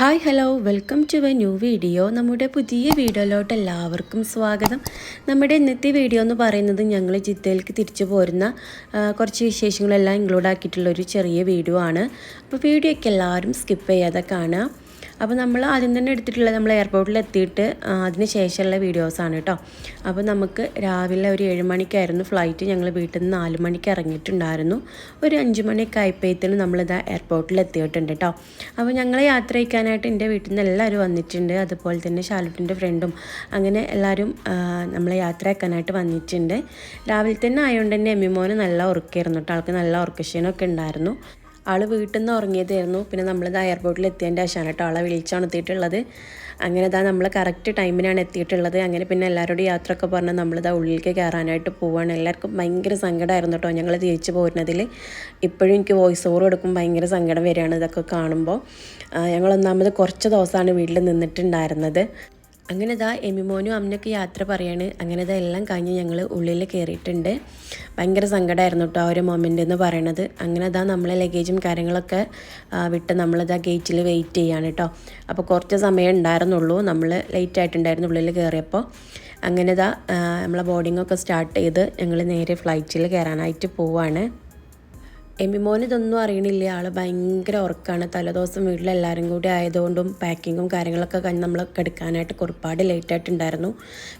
Hi hello welcome to a new video നമ്മുടെ പുതിയ വീഡിയോയിലോട്ട് എല്ലാവർക്കും സ്വാഗതം. നമ്മുടെ ഇന്നത്തെ വീഡിയോ എന്ന് പറയുന്നത് ഞങ്ങൾ ജിദ്ദയിലേക്ക് തിരിച്ചു പോരുന്ന കുറച്ച് വിശേഷങ്ങളെല്ലാം ഇൻക്ലൂഡ് ആക്കിയിട്ടുള്ള ഒരു ചെറിയ വീഡിയോ ആണ്. അപ്പോൾ വീഡിയോ ഒക്കെ എല്ലാവരും സ്കിപ്പ് ചെയ്യാതെ കാണുക. അപ്പോൾ നമ്മൾ ആദ്യം തന്നെ എടുത്തിട്ടുള്ളത് നമ്മൾ എയർപോർട്ടിൽ എത്തിയിട്ട് അതിന് ശേഷമുള്ള വീഡിയോസാണ് കേട്ടോ അപ്പോൾ നമുക്ക് രാവിലെ ഒരു ഏഴ് മണിക്കായിരുന്നു ഫ്ലൈറ്റ് ഞങ്ങൾ വീട്ടിൽ നിന്ന് നാല് മണിക്ക് ഇറങ്ങിയിട്ടുണ്ടായിരുന്നു. ഒരു അഞ്ച് മണിയൊക്കെ ആയപ്പോഴത്തേനും നമ്മളിത് എയർപോർട്ടിൽ എത്തിയിട്ടുണ്ട് കേട്ടോ അപ്പോൾ ഞങ്ങളെ യാത്ര അയക്കാനായിട്ട് എന്റെ വീട്ടിൽ നിന്ന് എല്ലാവരും വന്നിട്ടുണ്ട്. അതുപോലെ തന്നെ ഷാലുട്ടിന്റെ ഫ്രണ്ടും അങ്ങനെ എല്ലാവരും നമ്മളെ യാത്ര അയക്കാനായിട്ട് വന്നിട്ടുണ്ട്. രാവിലെ തന്നെ ആയതുകൊണ്ട് തന്നെ എമ്മിമോന് നല്ല ഉറക്കായിരുന്നു കേട്ടോ ആൾക്ക് നല്ല ഉറക്കക്ഷീണമൊക്കെ ഉണ്ടായിരുന്നു. ആൾ വീട്ടിൽ നിന്ന് ഉറങ്ങിയതായിരുന്നു. പിന്നെ നമ്മളിത് എയർപോർട്ടിൽ എത്തിയതിന്റെ ശേഷമാണ് കേട്ടോ ആളെ വിളിച്ചാണ് എത്തിയിട്ടുള്ളത്. അങ്ങനെ ഇതാ നമ്മൾ കറക്റ്റ് ടൈമിനാണ് എത്തിയിട്ടുള്ളത്. അങ്ങനെ പിന്നെ എല്ലാവരോടും യാത്ര ഒക്കെ പറഞ്ഞ് നമ്മളിതാ ഉള്ളിലേക്ക് കയറാനായിട്ട് പോവാണ്. എല്ലാവർക്കും ഭയങ്കര സങ്കടമായിരുന്നു കേട്ടോ ഞങ്ങൾ തിരിച്ചു പോരുന്നതിൽ ഇപ്പോഴും എനിക്ക് വോയിസ് ഓവർ കൊടുക്കും ഭയങ്കര സങ്കടം വരികയാണ് ഇതൊക്കെ കാണുമ്പോൾ ഞങ്ങൾ ഒന്നാമത് കുറച്ച് ദിവസമാണ് വീട്ടിൽ നിന്നിട്ടുണ്ടായിരുന്നത്. അങ്ങനെ ഇതാ എമിമോനും അമ്മനൊക്കെ യാത്ര പറയാണ്. അങ്ങനെ ഇതാ എല്ലാം കഴിഞ്ഞ് ഞങ്ങൾ ഉള്ളിൽ കയറിയിട്ടുണ്ട് ഭയങ്കര സങ്കടമായിരുന്നു കേട്ടോ ആ ഒരു മൊമെന്റ് എന്ന് പറയണത്. അങ്ങനെ ഇതാ നമ്മളെ ലഗേജും കാര്യങ്ങളൊക്കെ വിട്ട് നമ്മളിതാ ഗേറ്റിൽ വെയിറ്റ് ചെയ്യാണ് കേട്ടോ അപ്പോൾ കുറച്ച് സമയം ഉണ്ടായിരുന്നുള്ളൂ. നമ്മൾ ലേറ്റ് ആയിട്ടുണ്ടായിരുന്നു ഉള്ളിൽ കയറിയപ്പോൾ അങ്ങനെ ഇതാ നമ്മളെ ബോർഡിങ്ങൊക്കെ സ്റ്റാർട്ട് ചെയ്ത് ഞങ്ങൾ നേരെ ഫ്ലൈറ്റിൽ കയറാനായിട്ട് പോവാണ്. എമിമോന് ഇതൊന്നും അറിയണില്ല. ആൾ ഭയങ്കര ഉറക്കമാണ് തലേദിവസം വീട്ടിലെല്ലാവരും കൂടി ആയതുകൊണ്ടും പാക്കിങ്ങും കാര്യങ്ങളൊക്കെ നമ്മൾ എടുക്കാനായിട്ട് ഒരുപാട് ലേറ്റായിട്ടുണ്ടായിരുന്നു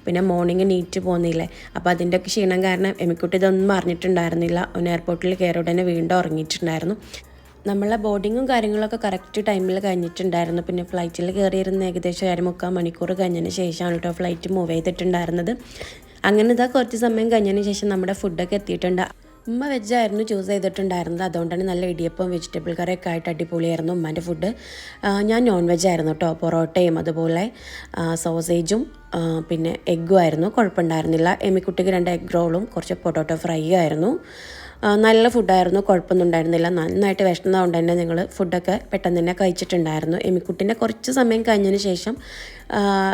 പിന്നെ മോർണിംഗ് നീറ്റ് പോകുന്നില്ലേ അപ്പോൾ അതിന്റെയൊക്കെ ക്ഷീണം കാരണം എമിക്കുട്ടി ഇതൊന്നും അറിഞ്ഞിട്ടുണ്ടായിരുന്നില്ല. ഒന്ന് എയർപോർട്ടിൽ കയറി ഉടനെ വീണ്ടും ഉറങ്ങിയിട്ടുണ്ടായിരുന്നു. നമ്മളെ ബോർഡിങ്ങും കാര്യങ്ങളൊക്കെ കറക്റ്റ് ടൈമിൽ കഴിഞ്ഞിട്ടുണ്ടായിരുന്നു. പിന്നെ ഫ്ലൈറ്റിൽ കയറിയിരുന്ന ഏകദേശം ഏഴ് മുക്കാൽ മണിക്കൂർ കഴിഞ്ഞതിന് ശേഷമാണ് കേട്ടോ ഫ്ലൈറ്റ് മൂവ് ചെയ്തിട്ടുണ്ടായിരുന്നത്. അങ്ങനെ ഇതാ കുറച്ച് സമയം കഴിഞ്ഞതിന് ശേഷം നമ്മുടെ ഫുഡൊക്കെ എത്തിയിട്ടുണ്ട്. ഉമ്മ വെജായിരുന്നു ചൂസ് ചെയ്തിട്ടുണ്ടായിരുന്നത്. അതുകൊണ്ടാണ് നല്ല ഇടിയപ്പം വെജിറ്റബിൾ കറിയൊക്കെ ആയിട്ട് അടിപൊളിയായിരുന്നു ഉമ്മന്റെ ഫുഡ് ഞാൻ നോൺ വെജ് ആയിരുന്നു കേട്ടോ പൊറോട്ടയും അതുപോലെ സോസേജും പിന്നെ എഗ്ഗും ആയിരുന്നു. കുഴപ്പമുണ്ടായിരുന്നില്ല. എമ്മിക്കുട്ടിക്ക് രണ്ട് എഗ് റോളും കുറച്ച് പൊട്ടോട്ടോ ഫ്രൈ ആയിരുന്നു. നല്ല ഫുഡായിരുന്നു കുഴപ്പമൊന്നും ഉണ്ടായിരുന്നില്ല. നന്നായിട്ട് വിഷമതുകൊണ്ട് തന്നെ ഞങ്ങൾ ഫുഡൊക്കെ പെട്ടെന്ന് തന്നെ കഴിച്ചിട്ടുണ്ടായിരുന്നു. എമിക്കുട്ടിനെ കുറച്ച് സമയം കഴിഞ്ഞതിന് ശേഷം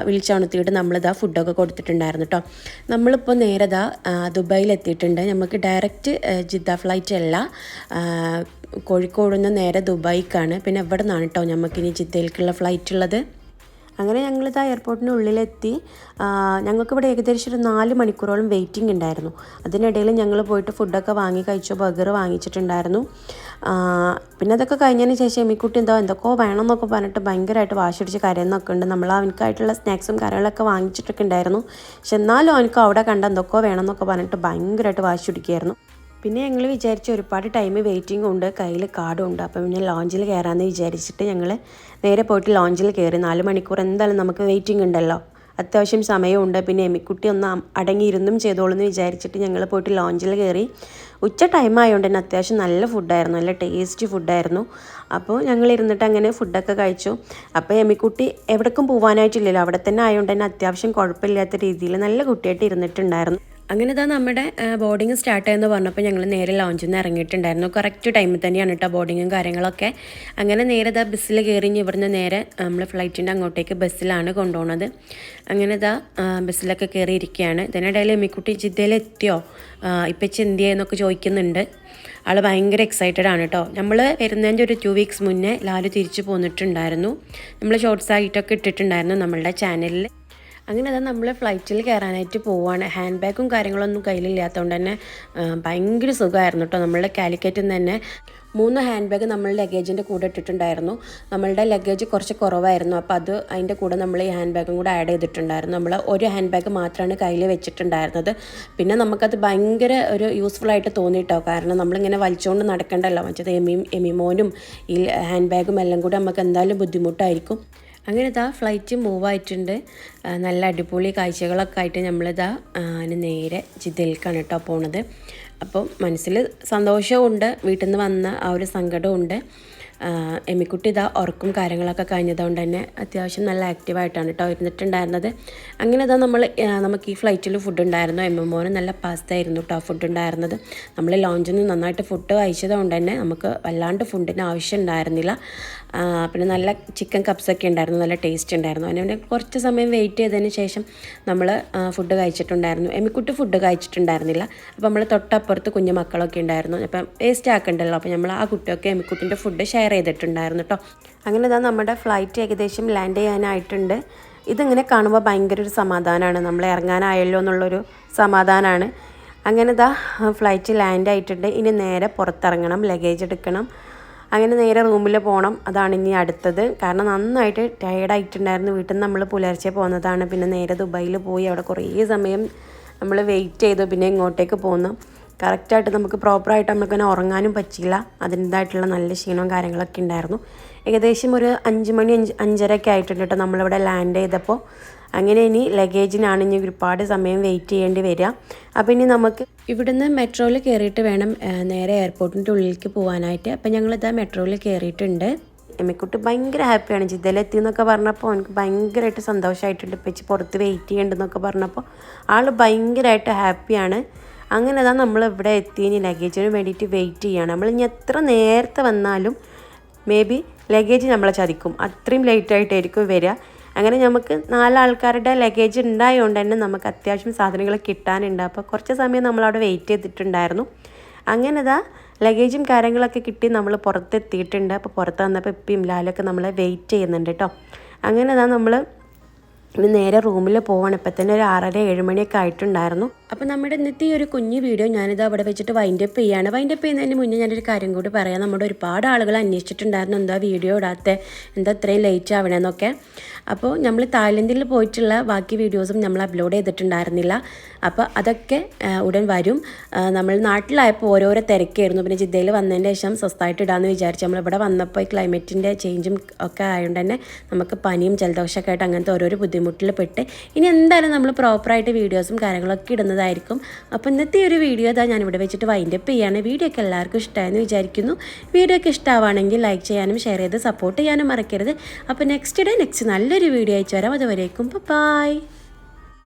വിളിച്ചുണർത്തിയിട്ട് നമ്മളിതാ ഫുഡൊക്കെ കൊടുത്തിട്ടുണ്ടായിരുന്നു കേട്ടോ നമ്മളിപ്പോൾ നേരെ ദാ ആ, എത്തിയിട്ടുണ്ട് നമുക്ക് ഡയറക്റ്റ് ജിദ്ദ ഫ്ലൈറ്റ് അല്ല. കോഴിക്കോട് നേരെ ദുബായിക്കാണ്. പിന്നെ എവിടെ നിന്നാണ് കേട്ടോ നമുക്കിനി ജിദ്ദയിലേക്കുള്ള ഫ്ലൈറ്റ് ഉള്ളത്? അങ്ങനെ ഞങ്ങളിത് ആ, ഞങ്ങൾക്കിവിടെ ഏകദേശം ഒരു നാല് മണിക്കൂറോളം വെയിറ്റിംഗ് ഉണ്ടായിരുന്നു. അതിനിടയിൽ ഞങ്ങൾ പോയിട്ട് ഫുഡൊക്കെ വാങ്ങി കഴിച്ചു ബർഗർ വാങ്ങിച്ചിട്ടുണ്ടായിരുന്നു. പിന്നെ അതൊക്കെ കഴിഞ്ഞതിന് ശേഷം എമ്മിക്കുട്ടി എന്തോ എന്തൊക്കെയോ വേണം എന്നൊക്കെ പറഞ്ഞിട്ട് ഭയങ്കരമായിട്ട് വാശിടിച്ച് കരയെന്നൊക്കെ ഉണ്ട്. നമ്മൾ അവനക്കായിട്ടുള്ള സ്നാക്സും കാര്യങ്ങളൊക്കെ വാങ്ങിച്ചിട്ടൊക്കെ ഉണ്ടായിരുന്നു. പക്ഷെ എന്നാലും അവനക്ക് അവിടെ കണ്ട എന്തൊക്കെയോ വേണം എന്നൊക്കെ പറഞ്ഞിട്ട് ഭയങ്കരമായിട്ട് വാശി പിടിക്കുകയായിരുന്നു പിന്നെ ഞങ്ങൾ വിചാരിച്ച ഒരുപാട് ടൈം വെയിറ്റിംഗ് ഉണ്ട് കയ്യിൽ കാർഡും ഉണ്ട്. അപ്പം പിന്നെ ലോഞ്ചിൽ കയറാമെന്ന് വിചാരിച്ചിട്ട് ഞങ്ങൾ നേരെ പോയിട്ട് ലോഞ്ചിൽ കയറി നാല് മണിക്കൂർ എന്തായാലും നമുക്ക് വെയിറ്റിംഗ് ഉണ്ടല്ലോ. അത്യാവശ്യം സമയമുണ്ട്. പിന്നെ എമിക്കുട്ടി ഒന്ന് അടങ്ങിയിരുന്നും ചെയ്തോളൂ എന്ന് വിചാരിച്ചിട്ട് ഞങ്ങൾ പോയിട്ട് ലോഞ്ചിൽ കയറി ഉച്ച ടൈം ആയതുകൊണ്ട് തന്നെ അത്യാവശ്യം നല്ല ഫുഡായിരുന്നു നല്ല ടേസ്റ്റി ഫുഡായിരുന്നു അപ്പോൾ ഞങ്ങൾ ഇരുന്നിട്ട് അങ്ങനെ ഫുഡൊക്കെ കഴിച്ചു. അപ്പോൾ എമിക്കുട്ടി എവിടേക്കും പോകാനായിട്ടില്ലല്ലോ അവിടെ തന്നെ ആയതുകൊണ്ട് തന്നെ അത്യാവശ്യം കുഴപ്പമില്ലാത്ത രീതിയിൽ നല്ല കുട്ടിയായിട്ട് ഇരുന്നിട്ടുണ്ടായിരുന്നു. അങ്ങനെ ഇതാ നമ്മുടെ ബോർഡിങ് സ്റ്റാർട്ട് ആയെന്ന് പറഞ്ഞപ്പോൾ ഞങ്ങൾ നേരെ ലോഞ്ചിൽ നിന്ന് ഇറങ്ങിയിട്ടുണ്ടായിരുന്നു കറക്റ്റ് ടൈമിൽ തന്നെയാണ് കേട്ടോ ബോർഡിങ്ങും കാര്യങ്ങളൊക്കെ. അങ്ങനെ നേരെ ഇതാ ബസ്സിൽ കയറി ഇവിടുന്ന് നേരെ നമ്മൾ ഫ്ലൈറ്റിന്റെ അങ്ങോട്ടേക്ക് ബസ്സിലാണ് കൊണ്ടുപോകുന്നത് അങ്ങനെ ഇതാ ബസ്സിലൊക്കെ കയറിയിരിക്കുകയാണ് ഇതിനിടയിൽ എമ്മിക്കുട്ടി ജിദ്ദയിൽ എത്തിയോ ഇപ്പം ചിന്തിയ എന്നൊക്കെ ചോദിക്കുന്നുണ്ട്. ആൾ ഭയങ്കര എക്സൈറ്റഡ് ആണ് കേട്ടോ നമ്മൾ വരുന്നതിന്റെ ഒരു ടു വീക്സ് മുന്നേ ലാലു തിരിച്ചു പോന്നിട്ടുണ്ടായിരുന്നു. നമ്മൾ ഷോർട്സ് ആയിട്ടൊക്കെ ഇട്ടിട്ടുണ്ടായിരുന്നു നമ്മളുടെ ചാനലിൽ അങ്ങനെ അതാ നമ്മൾ ഫ്ലൈറ്റിൽ കയറാനായിട്ട് പോവാണ്. ഹാൻഡ് ബാഗും കാര്യങ്ങളൊന്നും കയ്യിലില്ലാത്തതുകൊണ്ട് തന്നെ ഭയങ്കര സുഖമായിരുന്നു കേട്ടോ നമ്മളുടെ കാലിക്കറ്റിൽ നിന്ന് തന്നെ. മൂന്ന് ഹാൻഡ് ബാഗ് നമ്മൾ ലഗേജിന്റെ കൂടെ ഇട്ടിട്ടുണ്ടായിരുന്നു. നമ്മളുടെ ലഗേജ് കുറച്ച് കുറവായിരുന്നു. അപ്പോൾ അത് അതിന്റെ കൂടെ നമ്മൾ ഈ ഹാൻഡ് ബാഗും കൂടെ ആഡ് ചെയ്തിട്ടുണ്ടായിരുന്നു. നമ്മൾ ഒരു ഹാൻഡ് ബാഗ് മാത്രമാണ് കയ്യിൽ വെച്ചിട്ടുണ്ടായിരുന്നത്. പിന്നെ നമുക്കത് ഭയങ്കര ഒരു യൂസ്ഫുൾ ആയിട്ട് തോന്നിയിട്ടോ കാരണം നമ്മളിങ്ങനെ വലിച്ചുകൊണ്ട് നടക്കണ്ടല്ലോ. മറ്റേത് എമിയും എമിമോനും ഈ ഹാൻഡ് ബാഗും എല്ലാം കൂടെ നമുക്ക് എന്തായാലും ബുദ്ധിമുട്ടായിരിക്കും. അങ്ങനെ ഇതാ ഫ്ലൈറ്റ് മൂവ് ആയിട്ടുണ്ട് നല്ല അടിപൊളി കാഴ്ചകളൊക്കെ ആയിട്ട് നമ്മളിതാ അതിന് നേരെ ജിദ്ദയിലേക്കാണ് കേട്ടോ പോണത്. അപ്പം മനസ്സിൽ സന്തോഷമുണ്ട് വീട്ടിൽ നിന്ന് വന്ന ആ ഒരു സങ്കടമുണ്ട് എമ്മിക്കുട്ടി ഇതാ ഉറക്കും കാര്യങ്ങളൊക്കെ കഴിഞ്ഞതുകൊണ്ട് തന്നെ അത്യാവശ്യം നല്ല ആക്റ്റീവായിട്ടാണ് കേട്ടോ ഇരുന്നിട്ടുണ്ടായിരുന്നത്. അങ്ങനെ ഇതാ നമ്മൾ നമുക്ക് ഈ ഫ്ലൈറ്റിൽ ഫുഡ് ഉണ്ടായിരുന്നു. എം എം മോന് നല്ല പാസ്ത ആയിരുന്നു കേട്ടോ ഫുഡ് ഉണ്ടായിരുന്നത്. നമ്മൾ ലോഞ്ചിൽ നിന്ന് നന്നായിട്ട് ഫുഡ് കഴിച്ചതുകൊണ്ട് തന്നെ നമുക്ക് വല്ലാണ്ട് ഫുഡിന് ആവശ്യം ഉണ്ടായിരുന്നില്ല. പിന്നെ നല്ല ചിക്കൻ കപ്സൊക്കെ ഉണ്ടായിരുന്നു. നല്ല ടേസ്റ്റ് ഉണ്ടായിരുന്നു. അതിന് പിന്നെ കുറച്ച് സമയം വെയിറ്റ് ചെയ്തതിന് ശേഷം നമ്മൾ ഫുഡ് കഴിച്ചിട്ടുണ്ടായിരുന്നു. എമ്മിക്കുട്ടി ഫുഡ് കഴിച്ചിട്ടുണ്ടായിരുന്നില്ല. അപ്പോൾ നമ്മൾ തൊട്ടപ്പുറത്ത് കുഞ്ഞു മക്കളൊക്കെ ഉണ്ടായിരുന്നു. അപ്പം വേസ്റ്റ് ആക്കണ്ടല്ലോ. അപ്പോൾ നമ്മൾ ആ കുട്ടിയൊക്കെ എമ്മിക്കുട്ടിന്റെ ഫുഡ് ഷെയർ ഷെയർ ചെയ്തിട്ടുണ്ടായിരുന്നു കേട്ടോ അങ്ങനെ ഇതാ നമ്മുടെ ഫ്ലൈറ്റ് ഏകദേശം ലാൻഡ് ചെയ്യാനായിട്ടുണ്ട്. ഇതിങ്ങനെ കാണുമ്പോൾ ഭയങ്കര ഒരു സമാധാനമാണ് നമ്മൾ ഇറങ്ങാനായല്ലോ എന്നുള്ളൊരു സമാധാനമാണ് അങ്ങനെ ഇതാ ഫ്ലൈറ്റ് ലാൻഡ് ആയിട്ടുണ്ട്. ഇനി നേരെ പുറത്തിറങ്ങണം ലഗേജ് എടുക്കണം. അങ്ങനെ നേരെ റൂമിൽ പോകണം അതാണ് ഇനി അടുത്തത്. കാരണം നന്നായിട്ട് ടയേർഡായിട്ടുണ്ടായിരുന്നു വീട്ടിൽ നിന്ന് നമ്മൾ പുലർച്ചെ പോകുന്നതാണ് പിന്നെ നേരെ ദുബായിൽ പോയി. അവിടെ കുറേ സമയം നമ്മൾ വെയിറ്റ് ചെയ്തു. പിന്നെ ഇങ്ങോട്ടേക്ക് പോന്നു. കറക്റ്റായിട്ട് നമുക്ക് പ്രോപ്പറായിട്ട് നമുക്കിങ്ങനെ ഉറങ്ങാനും പറ്റിയില്ല. അതിന്റെതായിട്ടുള്ള നല്ല ക്ഷീണവും കാര്യങ്ങളൊക്കെ ഉണ്ടായിരുന്നു. ഏകദേശം ഒരു അഞ്ച് മണി അഞ്ച് അഞ്ചരയൊക്കെ ആയിട്ടുണ്ട് കേട്ടോ നമ്മളിവിടെ ലാൻഡ് ചെയ്തപ്പോൾ അങ്ങനെ ഇനി ലഗേജിനാണ് ഇനി ഒരുപാട് സമയം വെയിറ്റ് ചെയ്യേണ്ടി വരിക. അപ്പോൾ ഇനി നമുക്ക് ഇവിടുന്ന് മെട്രോയിൽ കയറിയിട്ട് വേണം നേരെ എയർപോർട്ടിന്റെ ഉള്ളിലേക്ക് പോകാനായിട്ട് അപ്പോൾ ഞങ്ങളിതാ മെട്രോയിൽ കയറിയിട്ടുണ്ട്. എമ്മിക്കുട്ടി ഭയങ്കര ഹാപ്പിയാണ്. ജിദ്ദയിലെത്തി എന്നൊക്കെ പറഞ്ഞപ്പോൾ എനിക്ക് ഭയങ്കരമായിട്ട് സന്തോഷമായിട്ടുണ്ട് ഇപ്പം പുറത്ത് വെയിറ്റ് ചെയ്യേണ്ടെന്നൊക്കെ പറഞ്ഞപ്പോൾ ആൾ ഭയങ്കരമായിട്ട് ഹാപ്പിയാണ്. അങ്ങനെ അതാ നമ്മൾ ഇവിടെ എത്തി ഇനി ലഗേജിന് വേണ്ടിയിട്ട് വെയിറ്റ് ചെയ്യണം. നമ്മൾ ഇനി എത്ര നേരത്തെ വന്നാലും മേ ബി ലഗേജ് നമ്മളെ ചതിക്കും. അത്രയും ലേറ്റായിട്ടായിരിക്കും വരിക അങ്ങനെ നമുക്ക് നാലാൾക്കാരുടെ ലഗേജ് ഉണ്ടായതുകൊണ്ട് തന്നെ നമുക്ക് അത്യാവശ്യം സാധനങ്ങൾ കിട്ടാനുണ്ട്. അപ്പോൾ കുറച്ച് സമയം നമ്മളവിടെ വെയിറ്റ് ചെയ്തിട്ടുണ്ടായിരുന്നു. അങ്ങനെ ഇതാ ലഗേജും കാര്യങ്ങളൊക്കെ കിട്ടി നമ്മൾ പുറത്തെത്തിയിട്ടുണ്ട്. അപ്പോൾ പുറത്ത് വന്നപ്പോൾ ഇപ്പം ലാലൊക്കെ നമ്മളെ വെയിറ്റ് ചെയ്യുന്നുണ്ട് കേട്ടോ അങ്ങനെ ഇതാ നമ്മൾ ഇനി നേരെ റൂമിൽ പോവാണ്. ഇപ്പം തന്നെ ഒരു ആറര ഏഴ് മണിയൊക്കെ ആയിട്ടുണ്ടായിരുന്നു. അപ്പോൾ നമ്മുടെ ഇന്നത്തെ ഈ ഒരു കുഞ്ഞു വീഡിയോ ഞാനിത് അവിടെ വെച്ചിട്ട് വൈൻഡപ്പ് ചെയ്യാണ്. വൈൻഡപ്പ് ചെയ്യുന്നതിന് മുന്നേ ഞാനൊരു കാര്യം കൂടി പറയാം. നമ്മുടെ ഒരുപാട് ആളുകൾ അന്വേഷിച്ചിട്ടുണ്ടായിരുന്നു. എന്താ വീഡിയോ ഇടാത്ത? എന്താ ഇത്രയും ലേറ്റ് ആവണമെന്നൊക്കെ അപ്പോൾ നമ്മൾ തായ്ലൻഡിൽ പോയിട്ടുള്ള ബാക്കി വീഡിയോസും നമ്മൾ അപ്ലോഡ് ചെയ്തിട്ടുണ്ടായിരുന്നില്ല. അപ്പോൾ അതൊക്കെ ഉടൻ വരും. നമ്മൾ നാട്ടിലായപ്പോൾ ഓരോരോ തിരക്കായിരുന്നു. പിന്നെ ജിദ്ദയിൽ വന്നതിന് ശേഷം സ്വസ്ഥമായിട്ട് ഇടാമെന്ന് വിചാരിച്ചു. നമ്മൾ ഇവിടെ വന്നപ്പോൾ ക്ലൈമറ്റിന്റെ ചേഞ്ചും ഒക്കെ ആയതുകൊണ്ട് തന്നെ നമുക്ക് പനിയും ജലദോഷമൊക്കെ ആയിട്ട് അങ്ങനത്തെ ഓരോരോ ബുദ്ധിമുട്ടിൽ പെട്ട് ഇനി എന്തായാലും നമ്മൾ പ്രോപ്പറായിട്ട് വീഡിയോസും കാര്യങ്ങളൊക്കെ ഇടുന്നതായിരിക്കും. അപ്പോൾ ഇന്നത്തെ ഒരു വീഡിയോ ഇതാ ഞാൻ ഇവിടെ വെച്ചിട്ട് വൈൻഡപ്പ് ചെയ്യാണ്. വീഡിയോ ഒക്കെ എല്ലാവർക്കും ഇഷ്ടമായെന്ന് വിചാരിക്കുന്നു. വീഡിയോ ഒക്കെ ഇഷ്ടമാണെങ്കിൽ ലൈക്ക് ചെയ്യാനും ഷെയർ ചെയ്ത് സപ്പോർട്ട് ചെയ്യാനും മറക്കരുത്. അപ്പോൾ നെക്സ്റ്റ് ഡേ നെക്സ്റ്റ് നല്ലൊരു വീഡിയോ അയച്ചു വരാം. അതുവരേക്കും ബൈ